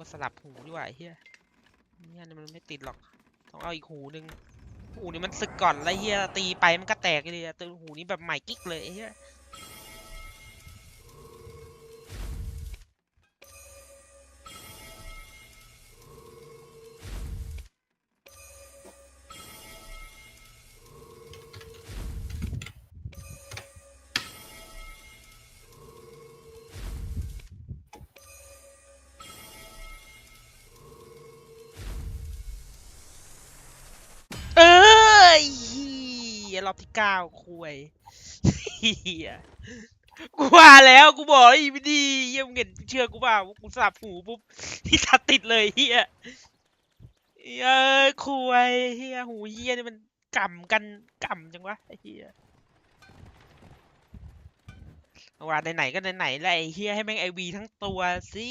ก็สลับหูดีกว่าเฮียเนี่ยมันไม่ติดหรอก ต้องเอาอีกหูหนึ่งหูนี่มันสึกก่อนแล้วเฮียตีไปมันก็แตกเลยอะตัวหูนี้แบบใหม่กิ๊กเลยเฮีย ยรอบที่เก้าคุยเฮียกูว่าแล้วกูบอกอีไม่ดีเฮียมึงเห็นเชื่อกูเปล่ากูสลับหูปุ๊บที่ตัดติดเลยเฮียเอ้ยคุยเฮียหูเฮียนี่มันกำกันกำจังวะเฮียว่าไหนๆก็ไหนๆแล้วไอ้เฮียให้แม่งไอวีทั้งตัวสิ